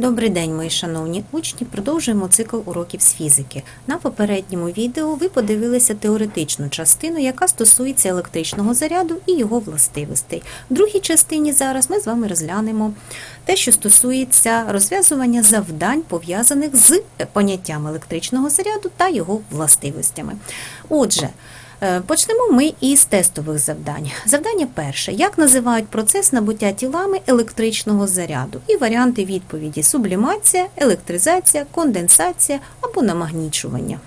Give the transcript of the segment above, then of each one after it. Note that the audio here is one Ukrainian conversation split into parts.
Добрий день, мої шановні учні. Продовжуємо цикл уроків з фізики. На попередньому відео ви подивилися теоретичну частину, яка стосується електричного заряду і його властивостей. В другій частині зараз ми з вами розглянемо те, що стосується розв'язування завдань, пов'язаних з поняттям електричного заряду та його властивостями. Отже, Почнемо ми із тестових завдань. Завдання перше. Як називають процес набуття тілами електричного заряду? І варіанти відповіді сублімація, електризація, конденсація або намагнічування.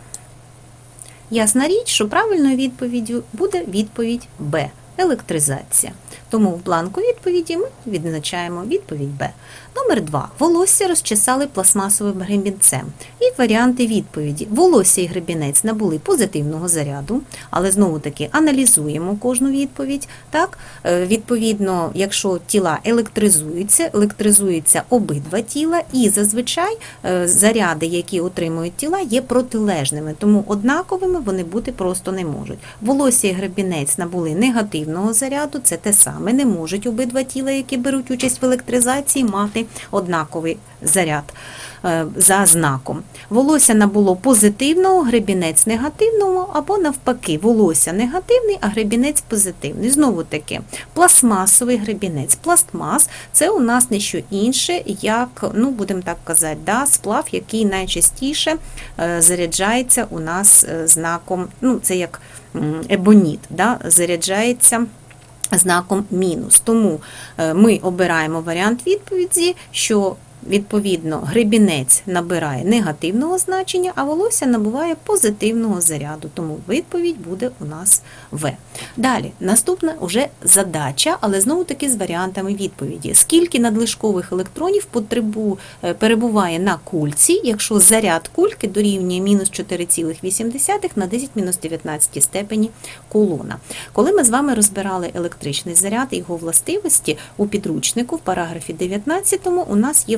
Ясна річ, що правильною відповіддю буде відповідь Б. Електризація. Тому в бланку відповіді ми відзначаємо відповідь Б. Номер 2. Волосся розчесали пластмасовим гребінцем. І варіанти відповіді. Волосся і гребінець набули позитивного заряду, але знову таки аналізуємо кожну відповідь. Так, Е, відповідно, якщо тіла електризуються, електризуються обидва тіла, і зазвичай е, заряди, які отримують тіла, є протилежними, тому однаковими вони бути просто не можуть. Волосся і гребінець набули негативного заряду, це те саме, не можуть обидва тіла, які беруть участь в електризації, мати однаковий заряд е, за знаком. Волосся набуло позитивного, гребінець негативного, або навпаки, волосся негативний, а гребінець позитивний. Знову таки, пластмасовий гребінець. Пластмас це у нас не що інше, як, ну будемо так казати, да, сплав, який найчастіше е, заряджається у нас е, знаком, ну це як ебоніт, да, заряджається знаком мінус. Тому е, ми обираємо варіант відповіді, що відповідно гребінець набирає негативного значення, а волосся набуває позитивного заряду. Тому відповідь буде у нас В. Далі, наступна уже задача, але знову таки з варіантами відповіді. Скільки надлишкових електронів потребу, е, перебуває на кульці, якщо заряд кульки дорівнює мінус 4,8 на 10 мінус 19 степені кулона. Коли ми з вами розбирали електричний заряд і його властивості у підручнику в параграфі 19 у нас є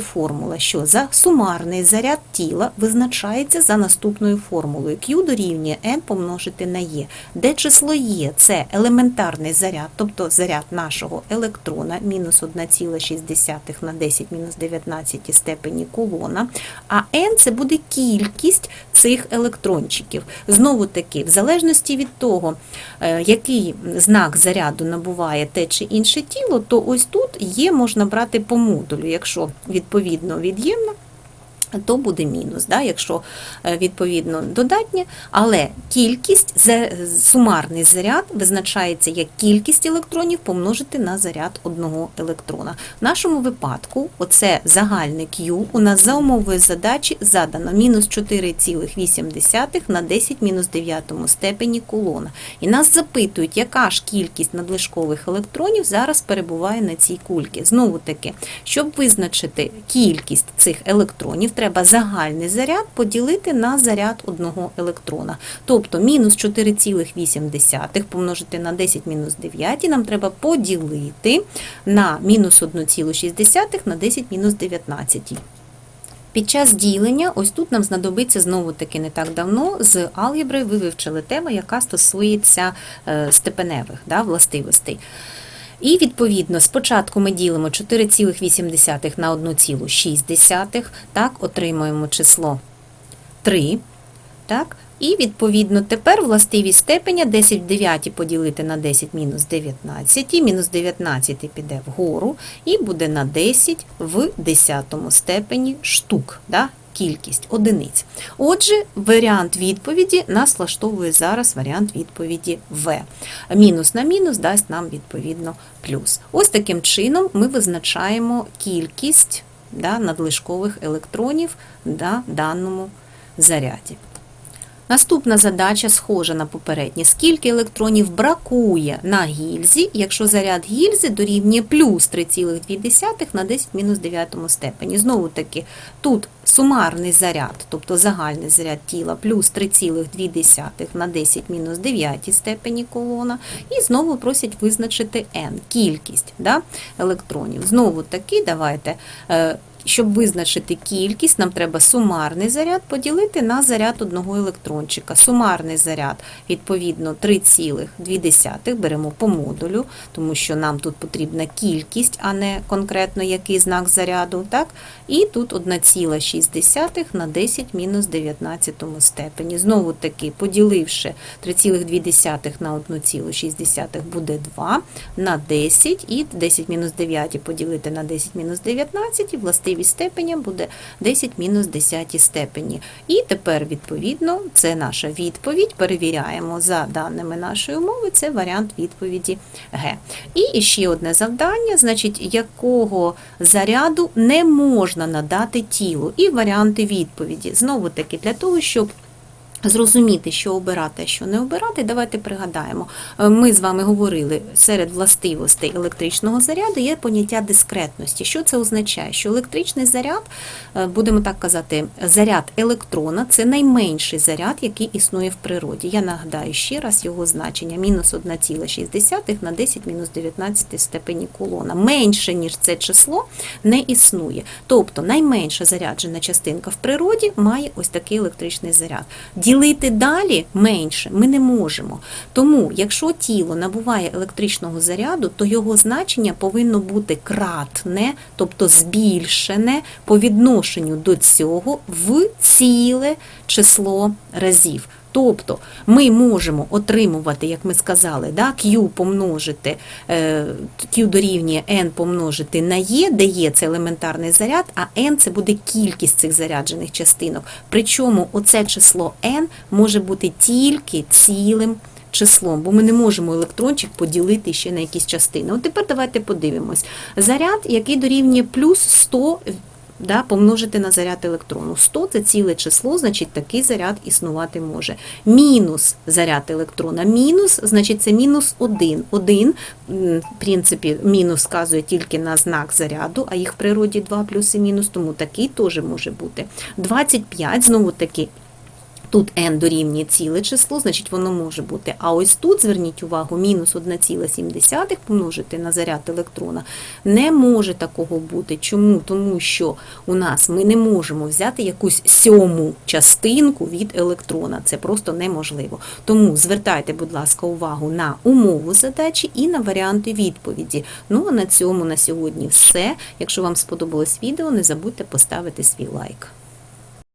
що за сумарний заряд тіла визначається за наступною формулою. Q дорівнює m помножити на E, де число Е це елементарний заряд, тобто заряд нашого електрона мінус 1,6 на 10 мінус 19 степені кулона, а n це буде кількість цих електрончиків. Знову таки, в залежності від того, е, який знак заряду набуває те чи інше тіло, то ось тут є можна брати по модулю, якщо відповідно від'ємно. То буде мінус, да, якщо е, відповідно додатнє, але кількість сумарний заряд визначається як кількість електронів помножити на заряд одного електрона. В нашому випадку, оце загальне Q у нас за умовою задачі задано мінус 4,8 на 10 мінус 9 степені кулона. І нас запитують, яка ж кількість надлишкових електронів зараз перебуває на цій кульці. Знову таки, щоб визначити кількість цих електронів, треба загальний заряд поділити на заряд одного електрона. Тобто мінус 4,8 помножити на 10 мінус 9 нам треба поділити на мінус 1,6 на 10 мінус 19. Під час ділення, ось тут нам знадобиться знову таки не так давно з алгебри ви вивчили тему, яка стосується е, степеневих да, властивостей. І відповідно спочатку ми ділимо 4,8 на 1,6, так, отримуємо число 3. Так? І відповідно тепер властивість степеня 10 в 9 поділити на 10 мінус 19, мінус 19 піде вгору, і буде на 10 в 10 степені штук. Да? Кількість одиниць. Отже, варіант відповіді нас влаштовує зараз варіант відповіді В. Мінус на мінус дасть нам відповідно плюс. Ось таким чином ми визначаємо кількість да, надлишкових електронів на даному заряді. Наступна задача схожа на попереднє. Скільки електронів бракує на гільзі, якщо заряд гільзи дорівнює плюс 3,2 на 10 мінус 9 степені. Знову таки, тут сумарний заряд, тобто загальний заряд тіла, плюс 3,2 на 10 мінус 9 степені колона. І знову просять визначити n, кількість да, електронів. Знову таки, давайте. Щоб визначити кількість, нам треба сумарний заряд поділити на заряд одного електрончика. Сумарний заряд, відповідно, 3,2 беремо по модулю, тому що нам тут потрібна кількість, а не конкретно який знак заряду. Так? І тут 1,6 на 10 мінус 19 степені. Знову таки, поділивши 3,2 на 1,6 буде 2 на 10, і 10 мінус 9 поділити на 10 мінус 19, і властивість степеня буде 10 мінус 10 степені. І тепер, відповідно, це наша відповідь. Перевіряємо за даними нашої умови, це варіант відповіді Г. І ще одне завдання, значить, якого заряду не можна надати тілу. І варіанти відповіді. Знову таки, для того, щоб Зрозуміти, що обирати, а що не обирати, давайте пригадаємо. Е, Ми з вами говорили, серед властивостей електричного заряду є поняття дискретності. Що це означає? Що електричний заряд, е, будемо так казати, заряд електрона це найменший заряд, який існує в природі. Я нагадаю ще раз його значення: мінус 1,6 на 10 мінус 19 степені кулона. Менше, ніж це число, не існує. Тобто найменша заряджена частинка в природі має ось такий електричний заряд. Ділити далі менше ми не можемо. Тому, якщо тіло набуває електричного заряду, то його значення повинно бути кратне, тобто збільшене по відношенню до цього в ціле число разів. Тобто ми можемо отримувати, як ми сказали, да, Q помножити, е, Q дорівнює N помножити на E, де є це елементарний заряд, а N це буде кількість цих заряджених частинок. Причому оце число N може бути тільки цілим числом, бо ми не можемо електрончик поділити ще на якісь частини. От тепер давайте подивимось. Заряд, який дорівнює плюс 100 да, помножити на заряд електрону. 100 – це ціле число, значить такий заряд існувати може. Мінус заряд електрона. Мінус, значить це мінус 1. 1, в принципі, мінус вказує тільки на знак заряду, а їх в природі 2 плюс і мінус, тому такий теж може бути. 25, знову таки, Тут n дорівнює ціле число, значить воно може бути. А ось тут, зверніть увагу, мінус 1,7 помножити на заряд електрона не може такого бути. Чому? Тому що у нас ми не можемо взяти якусь сьому частинку від електрона. Це просто неможливо. Тому звертайте, будь ласка, увагу на умову задачі і на варіанти відповіді. Ну а на цьому на сьогодні все. Якщо вам сподобалось відео, не забудьте поставити свій лайк.